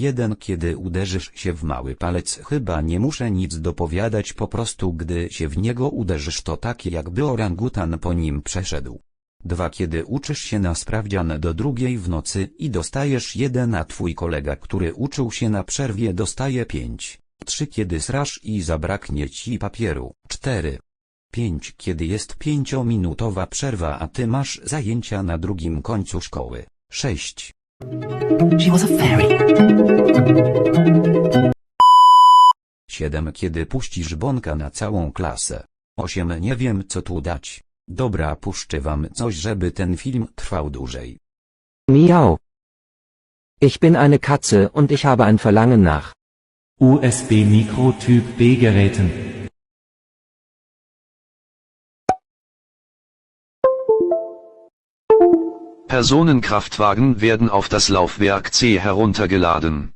1 Kiedy uderzysz się w mały palec chyba nie muszę nic dopowiadać po prostu gdy się w niego uderzysz to takie jakby orangutan po nim przeszedł. 2 Kiedy uczysz się na sprawdzian do drugiej w nocy i dostajesz 1 a twój kolega który uczył się na przerwie dostaje 5. 3 Kiedy srasz i zabraknie ci papieru. 4. 5 Kiedy jest pięciominutowa przerwa a ty masz zajęcia na drugim końcu szkoły. 6. She was a fairy. 7 Kiedy puścisz bąka na całą klasę. 8 Nie wiem co tu dać. Dobra puszczę wam coś żeby ten film trwał dłużej. Miau. Ich bin eine Katze und ich habe ein Verlangen nach. USB-Mikrotyp B-Geräten. Personenkraftwagen werden auf das Laufwerk C heruntergeladen.